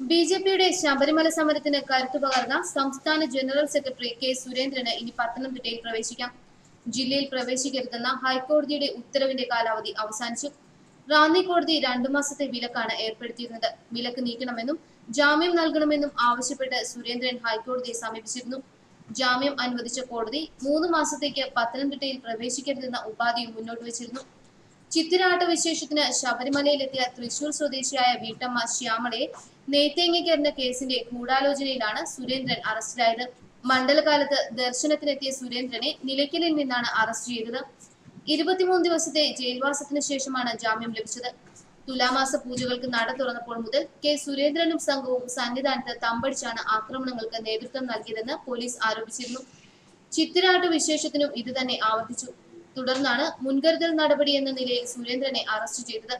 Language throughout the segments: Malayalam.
ബി ജെ പിയുടെ ശബരിമല സമരത്തിന് കരുത്തു പകർന്ന സംസ്ഥാന ജനറൽ സെക്രട്ടറി കെ സുരേന്ദ്രന് ഇനി പത്തനംതിട്ടയിൽ പ്രവേശിക്കാം. ജില്ലയിൽ പ്രവേശിക്കരുതെന്ന ഹൈക്കോടതിയുടെ ഉത്തരവിന്റെ കാലാവധി അവസാനിച്ചു. റാന്നി കോടതി രണ്ടു മാസത്തെ വിലക്കാണ് ഏർപ്പെടുത്തിയിരുന്നത്. വിലക്ക് നീക്കണമെന്നും ജാമ്യം നൽകണമെന്നും ആവശ്യപ്പെട്ട് സുരേന്ദ്രൻ ഹൈക്കോടതിയെ സമീപിച്ചിരുന്നു. ജാമ്യം അനുവദിച്ച കോടതി മൂന്ന് മാസത്തേക്ക് പത്തനംതിട്ടയിൽ പ്രവേശിക്കരുതെന്ന ഉപാധിയും മുന്നോട്ട് വച്ചിരുന്നു. ചിത്തിരാട്ട വിശേഷത്തിന് ശബരിമലയിലെത്തിയ തൃശൂർ സ്വദേശിയായ വീട്ടമ്മ ശ്യാമളയെ നെയ്ത്തേങ്ങിക്കറിന്റെ കേസിന്റെ ഗൂഢാലോചനയിലാണ് സുരേന്ദ്രൻ അറസ്റ്റിലായത്. മണ്ഡലകാലത്ത് ദർശനത്തിനെത്തിയ സുരേന്ദ്രനെ നിലയ്ക്കലിൽ നിന്നാണ് അറസ്റ്റ് ചെയ്തത്. ഇരുപത്തിമൂന്ന് ദിവസത്തെ ജയിൽവാസത്തിന് ശേഷമാണ് ജാമ്യം ലഭിച്ചത്. തുലാമാസ പൂജകൾക്ക് നട തുറന്നപ്പോൾ മുതൽ കെ സുരേന്ദ്രനും സംഘവും സന്നിധാനത്ത് തമ്പടിച്ചാണ് ആക്രമണങ്ങൾക്ക് നേതൃത്വം നൽകിയതെന്ന് പോലീസ് ആരോപിച്ചിരുന്നു. ചിത്തിരാട്ട് വിശേഷത്തിനും ഇത് തന്നെ ആവർത്തിച്ചു. തുടർന്നാണ് മുൻകരുതൽ നടപടി എന്ന നിലയിൽ സുരേന്ദ്രനെ അറസ്റ്റ് ചെയ്തത്.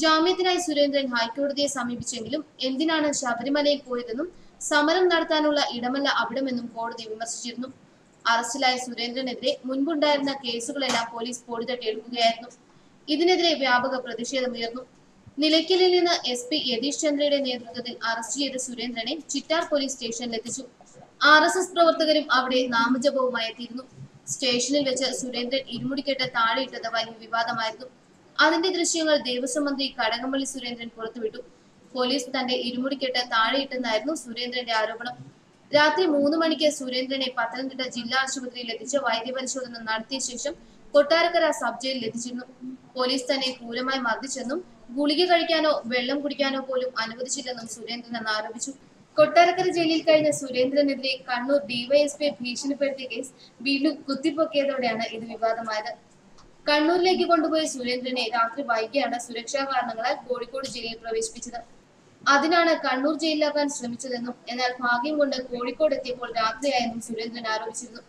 ജാമ്യത്തിനായി സുരേന്ദ്രൻ ഹൈക്കോടതിയെ സമീപിച്ചെങ്കിലും എന്തിനാണ് ശബരിമലയിൽ പോയതെന്നും സമരം നടത്താനുള്ള ഇടമല്ല അവിടമെന്നും കോടതി വിമർശിച്ചിരുന്നു. അറസ്റ്റിലായ സുരേന്ദ്രനെതിരെ മുൻപുണ്ടായിരുന്ന കേസുകളെല്ലാം പോലീസ് പൊടിതട്ടിയെടുക്കുകയായിരുന്നു ഇതിനെതിരെ വ്യാപക പ്രതിഷേധമുയർന്നു. നിലയ്ക്കലിൽ നിന്ന് എസ് പി യതീഷ് ചന്ദ്രയുടെ നേതൃത്വത്തിൽ അറസ്റ്റ് ചെയ്ത സുരേന്ദ്രനെ ചിറ്റാർ പോലീസ് സ്റ്റേഷനിലെത്തിച്ചു. ആർ എസ് എസ് പ്രവർത്തകരും അവിടെ നാമജപവുമായി എത്തിയിരുന്നു. സ്റ്റേഷനിൽ വെച്ച് സുരേന്ദ്രൻ ഇരുമുടിക്കെട്ട് താഴെയിട്ടത് വലിയ വിവാദമായിരുന്നു. അതിന്റെ ദൃശ്യങ്ങൾ ദേവസ്വം മന്ത്രി കടകംപള്ളി സുരേന്ദ്രൻ പുറത്തുവിട്ടു. പോലീസ് തന്റെ ഇരുമുടിക്കെട്ട് താഴെയിട്ടെന്നായിരുന്നു സുരേന്ദ്രന്റെ ആരോപണം. രാത്രി മൂന്ന് മണിക്ക് സുരേന്ദ്രനെ പത്തനംതിട്ട ജില്ലാ ആശുപത്രിയിൽ എത്തിച്ച് വൈദ്യപരിശോധന നടത്തിയ ശേഷം കൊട്ടാരക്കര സബ് ജയിലിൽ എത്തിച്ചിരുന്നു. പോലീസ് തന്നെ ക്രൂരമായി മർദ്ദിച്ചെന്നും ഗുളിക കഴിക്കാനോ വെള്ളം കുടിക്കാനോ പോലും അനുവദിച്ചില്ലെന്നും സുരേന്ദ്രൻ എന്ന് ആരോപിച്ചു. കൊട്ടാരക്കര ജയിലിൽ കഴിഞ്ഞ സുരേന്ദ്രനെതിരെ കണ്ണൂർ ഡിവൈഎസ്പി ഭീഷണിപ്പെടുത്തിയ കേസ് വീണ്ടും കുത്തിപ്പൊക്കിയതോടെയാണ് ഇത് വിവാദമായത്. കണ്ണൂരിലേക്ക് കൊണ്ടുപോയ സുരേന്ദ്രനെ രാത്രി വൈകിയാണ് സുരക്ഷാ കാരണങ്ങളാൽ കോഴിക്കോട് ജയിലിൽ പ്രവേശിപ്പിച്ചത്. അതിനാണ് കണ്ണൂർ ജയിലിലാക്കാൻ ശ്രമിച്ചതെന്നും എന്നാൽ ഭാഗ്യം കൊണ്ട് കോഴിക്കോട് എത്തിയപ്പോൾ രാത്രിയായെന്നും സുരേന്ദ്രൻ ആരോപിച്ചിരുന്നു.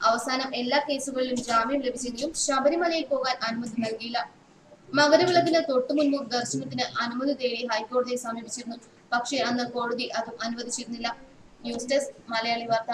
അവസാനം എല്ലാ കേസുകളിലും ജാമ്യം ലഭിച്ചെങ്കിലും ശബരിമലയിൽ പോകാൻ അനുമതി നൽകിയില്ല. മകരവിളക്കിന് തൊട്ടു മുൻപ് ദർശനത്തിന് അനുമതി തേടി ഹൈക്കോടതിയെ സമീപിച്ചിരുന്നു. പക്ഷേ അന്ന് കോടതി അതും അനുവദിച്ചിരുന്നില്ല. ന്യൂസ് ഡെസ്ക് മലയാളി വാർത്ത.